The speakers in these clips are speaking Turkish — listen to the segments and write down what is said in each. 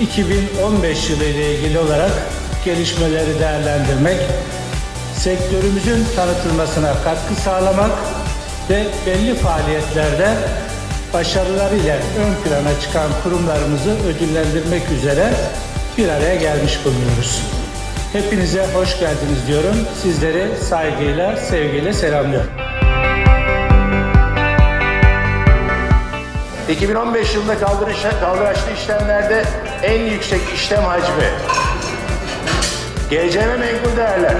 2015 yılı ile ilgili olarak gelişmeleri değerlendirmek, sektörümüzün tanıtılmasına katkı sağlamak ve belli faaliyetlerde başarılarıyla ön plana çıkan kurumlarımızı ödüllendirmek üzere bir araya gelmiş bulunuyoruz. Hepinize hoş geldiniz diyorum. Sizleri saygıyla, sevgiyle selamlıyorum. 2015 yılında kaldırış, kaldıraçlı işlemlerde en yüksek işlem hacmi. GCM menkul değerler.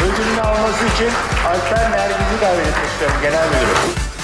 Ödülünü alması için Alper Nergiz'i davet istiyorum Genel Müdürüm.